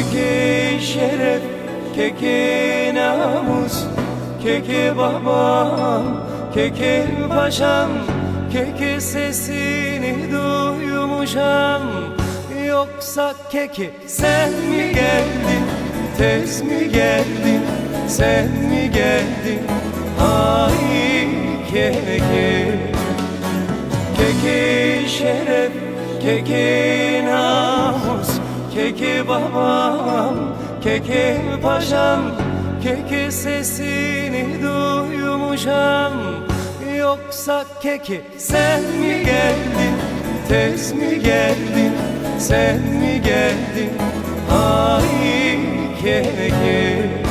Keki şeref, keki namus Keki babam, keki paşam Keki sesini duymuşam. Yoksa keki sen mi geldin, tez mi geldin Sen mi geldin, ay keki Keki şeref, keki namus Keki babam, keki paşam Keki sesini duymuşam Yoksa keki sen mi geldin, tez mi geldin Sen mi geldin, ay keki